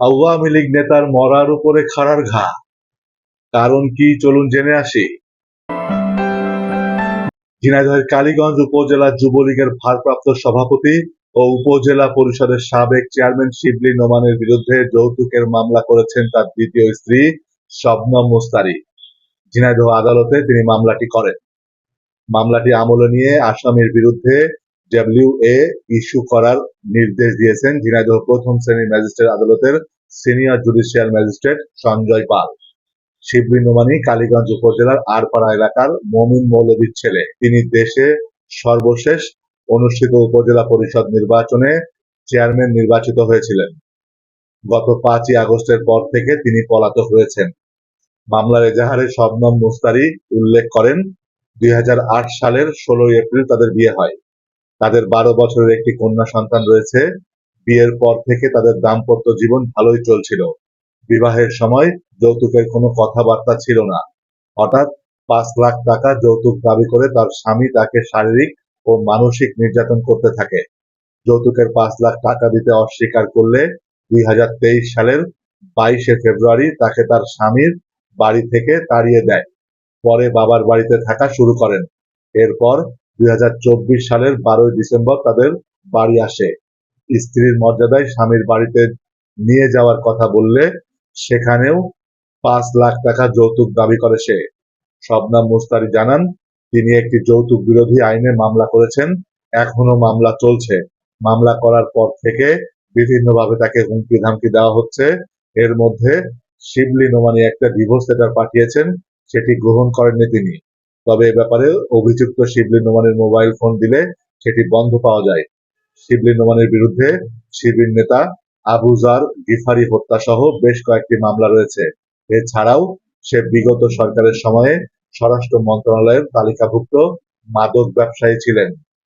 আওয়ামী লীগ নেতার মরার উপরে খাড়ার ঘা। কারণ কি? চলুন জেনে আসি। ঝিনাইদহের কালীগঞ্জ উপজেলা যুবলীগের ভারপ্রাপ্ত সভাপতি ও উপজেলা পরিষদের সাবেক চেয়ারম্যান শিবলি নোমানের বিরুদ্ধে যৌতুকের মামলা করেছেন তার দ্বিতীয় স্ত্রী শবনম মুস্তারি। ঝিনাইদহ আদালতে তিনি মামলাটি করেন। মামলাটি আমলে নিয়ে আসামির বিরুদ্ধে ডব্লিউ এ ইস্যু করার নির্দেশ দিয়েছেন ঝিনাইদহ প্রথম শ্রেণির ম্যাজিস্ট্রেট আদালতের senior judicial magistrate Sanjay Pal. Shibli Nomani, Kaliganj উপজেলার আরপাড়া এলাকার মমিন মৌলবীর ছেলে। তিনি দেশে সর্বশেষ অনুষ্ঠিত উপজেলা পরিষদ নির্বাচনে চেয়ারম্যান নির্বাচিত হয়েছিলেন। গত পাঁচই আগস্টের পর থেকে তিনি পলাতক রয়েছেন। মামলার এজাহারে শবনম মুস্তারি উল্লেখ করেন, দুই হাজার আট সালের ষোলোই এপ্রিল তাদের বিয়ে হয়। তাদের বারো বছরের একটি কন্যা সন্তান রয়েছে। বিয়ের পর থেকে তাদের দাম্পত্য জীবন ভালোই চলছিল। বিবাহের সময় যৌতুকের কোনো কথাবার্তা ছিল না। হঠাৎ পাঁচ লাখ টাকা যৌতুক দাবি করে তার স্বামী তাকে শারীরিক ও মানসিক নির্যাতন করতে থাকে। যৌতুকের পাঁচ লাখ টাকা দিতে অস্বীকার করলে দুই হাজার তেইশ সালের বাইশে ফেব্রুয়ারি তাকে তার স্বামীর বাড়ি থেকে তাড়িয়ে দেয়। পরে বাবার বাড়িতে থাকা শুরু করেন। এরপর দুই হাজার চব্বিশ সালের বারোই ডিসেম্বর তাদের বাড়ি আসে। স্ত্রীর মর্যাদায় স্বামীর বাড়িতে নিয়ে যাওয়ার কথা বললে সেখানেও পাঁচ লাখ টাকা যৌতুক দাবি করে সে। শবনাম মুস্তারি জানান, তিনি একটি যৌতুক বিরোধী আইনে মামলা করেছেন এখনও মামলা চলছে। মামলা করার পর থেকে বিভিন্নভাবে তাকে হুমকি ধামকি দেওয়া হচ্ছে। এর মধ্যে শিবলি নোমানি একটা ডিভোর্স লেটার পাঠিয়েছেন, সেটি গ্রহণ করেননি তিনি। তবে এ ব্যাপারে অভিযুক্ত শিবলি নোমানের মোবাইল ফোন দিলে সেটি বন্ধ পাওয়া যায়। শিবলি নোমানের বিরুদ্ধে শিবির নেতা আবুজার গিফারি হত্যা সহ বেশ কয়েকটি মামলা রয়েছে। এছাড়াও সে বিগত সরকারের সময়ে স্বরাষ্ট্র মন্ত্রণালয়ের তালিকাভুক্ত মাদক ব্যবসায়ী ছিলেন।